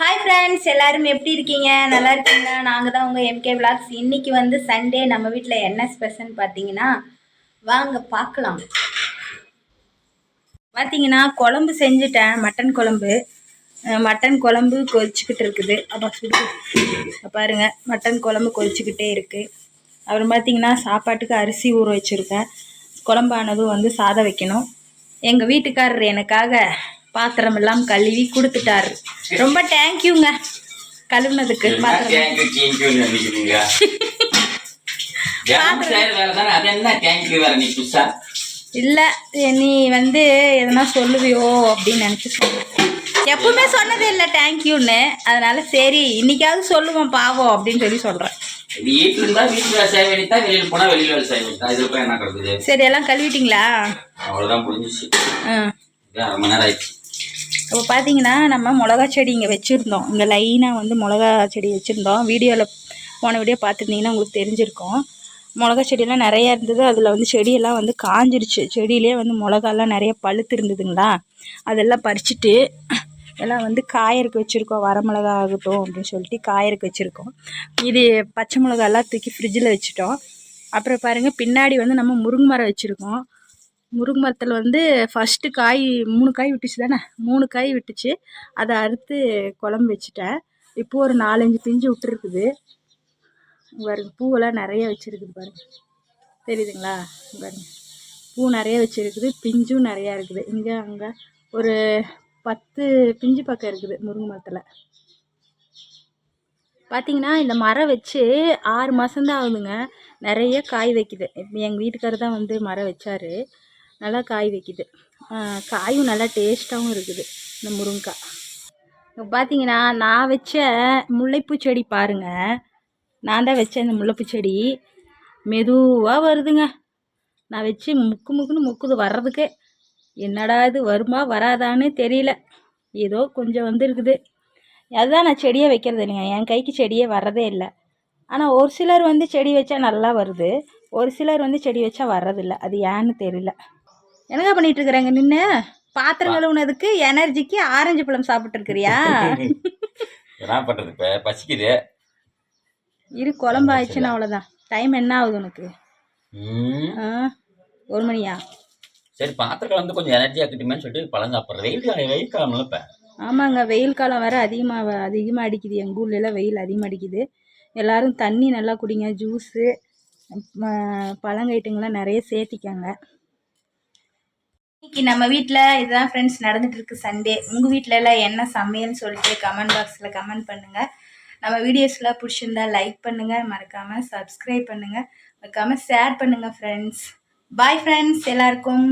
Hi friends எல்லாரும் எப்படி இருக்கீங்க? நல்லா இருக்கீங்களா? நாங்கள் தான் உங்கள் எம்கே விளாக்ஸ் இன்னைக்கு வந்து சண்டே நம்ம வீட்டில் என்ன ஸ்பெஷல் பார்த்தீங்கன்னா வாங்க பார்க்கலாம். பார்த்தீங்கன்னா குழம்பு செஞ்சுட்டேன். மட்டன் குழம்பு. மட்டன் குழம்பு கொதிச்சுக்கிட்டு இருக்குது. அப்போ சுடு பாருங்க மட்டன் குழம்பு கொதிச்சுக்கிட்டே இருக்குது அப்புறம் பார்த்தீங்கன்னா சாப்பாட்டுக்கு அரிசி ஊற வச்சுருக்கேன். குழம்பானதும் வந்து சாதம் வைக்கணும். எங்கள் வீட்டுக்காரர் எனக்காக பாத்திரம் எல்லாம் கழுவி கொடுத்துட்டாரு. ரொம்ப தேங்க்யூங்க கழுவுனதுக்கு பாத்திரம். இல்லை நீ வந்து எதனா சொல்லுவியோ அப்படின்னு நினச்சி எப்பவுமே சொன்னதே இல்லை தேங்க்யூன்னு அதனால சரி இன்னைக்காவது சொல்லுவோம் பாவம் அப்படின்னு சொல்லி சொல்கிறேன் வீட்டுல இருந்தா வீட்டுல வேலை செய்ய வேண்டியதா? வெளியில போனா வெளியில வேலை செய்ய வேண்டியதா? இதுல போய் என்ன கிடக்குது சரி எல்லாம் கழுவிட்டீங்களா? அவ்வளவுதான் இது அரை மணி நேரம் ஆயிடுச்சு. இப்போ பார்த்தீங்கன்னா நம்ம மிளகா செடி இங்கே வச்சுருந்தோம். இங்கே லைனாக வந்து மிளகா செடி வச்சுருந்தோம். வீடியோவில் போன வீடியோ பார்த்துருந்தீங்கன்னா உங்களுக்கு தெரிஞ்சிருக்கும். மிளகா செடியெல்லாம் நிறையா இருந்தது. அதில் வந்து செடியெல்லாம் வந்து காஞ்சிருச்சு. செடியிலே வந்து மிளகாலாம் நிறைய பழுத்து இருந்ததுங்களா? அதெல்லாம் பறிச்சுட்டு எல்லாம் வந்து காயருக்கு வச்சுருக்கோம். வரமிளகா ஆகட்டும் அப்படின்னு சொல்லிட்டு காயருக்கு வச்சுருக்கோம். இது பச்சை மிளகாலாம் தூக்கி ஃப்ரிட்ஜில் வச்சுட்டோம். அப்புறம் பாருங்கள் பின்னாடி வந்து நம்ம முருங்கை மரம் வச்சுருக்கோம். முருங்கை மரத்தில் வந்து ஃபஸ்ட்டு காய் மூணு காய் விட்டுச்சு தானே? மூணு காய் விட்டுச்சு. அதை அறுத்து குழம்பு வச்சுட்டேன். இப்போ ஒரு நாலஞ்சு பிஞ்சு விட்டுருக்குது. பாருங்க பூவெல்லாம் நிறைய வச்சுருக்குது பாருங்க. தெரியுதுங்களா? பாருங்க. பூ நிறைய வச்சுருக்குது பிஞ்சும் நிறையா இருக்குது. இங்கே அங்கே ஒரு பத்து பிஞ்சு பக்கம் இருக்குது முருங்கை மரத்தில். பார்த்தீங்கன்னா இந்த மரம் வச்சு ஆறு மாதம்தான் ஆகுதுங்க. நிறைய காய் வைக்குது. இப்போ எங்கள் வீட்டுக்காரர் தான் வந்து மரம் வச்சாரு. நல்லா காய் வைக்குது. காயும் நல்லா டேஸ்ட்டாகவும் இருக்குது இந்த முருங்கைக்காய் இப்போ பார்த்தீங்கன்னா நான் வச்ச முல்லைப்பூ செடி பாருங்கள் நான் தான் வச்சேன் இந்த முல்லைப்பூ செடி. மெதுவாக வருதுங்க. நான் வச்சு முக்கு முக்குன்னு முக்குது வர்றதுக்கே. என்னடா இது வருமா வராதான்னு தெரியல. ஏதோ கொஞ்சம் வந்துருக்குது. அதுதான் நான் செடியே வைக்கிறது இல்லைங்க என் கைக்கு செடியே வர்றதே இல்லை. ஆனால் ஒரு சிலர் வந்து செடி வச்சா நல்லா வருது. ஒரு சிலர் வந்து செடி வச்சா வர்றதில்ல. அது ஏன்னு தெரியல. என்னங்க பண்ணிட்டு இருக்கிறாங்க நின்று பாத்திரம் கழுவுனதுக்கு எனர்ஜிக்கு ஆரஞ்சு பழம் சாப்பிட்டு இருக்கிறியா என்ன பண்றது? இப்ப பசிக்குது. இரு குழம்பு ஆயிடுச்சுன்னா அவ்வளோதான் டைம் என்ன ஆகுது உனக்கு? ஒரு மணியா? சரி பாத்திரம் வந்து கொஞ்சம் எனர்ஜி ஆக்கிட்டுமேன்னு சொல்லிட்டு பழம் சாப்பிட்றேன். வெயில் காலம் வெயில் காலம்ல இப்ப. ஆமாங்க வெயில் காலம் வேறு அதிகமாக அதிகமாக அடிக்குது. எங்கள் ஊர்லலாம் வெயில் அதிகமாக அடிக்குது. எல்லாரும் தண்ணி நல்லா குடிங்க. ஜூஸு பழங்கைட்டுங்களாம் நிறைய சேர்த்திக்கங்க. இன்னைக்கு நம்ம வீட்டில் இதுதான் ஃப்ரெண்ட்ஸ் நடந்துட்டு இருக்கு சண்டே உங்கள் வீட்டிலலாம் என்ன சமையல்னு சொல்லிட்டு கமெண்ட் பாக்ஸில் கமெண்ட் பண்ணுங்கள் நம்ம வீடியோஸ்லாம் பிடிச்சிருந்தா லைக் பண்ணுங்கள் மறக்காமல் சப்ஸ்கிரைப் பண்ணுங்கள் மறக்காமல் ஷேர் பண்ணுங்கள் ஃப்ரெண்ட்ஸ் பாய் ஃப்ரெண்ட்ஸ் எல்லாருக்கும்.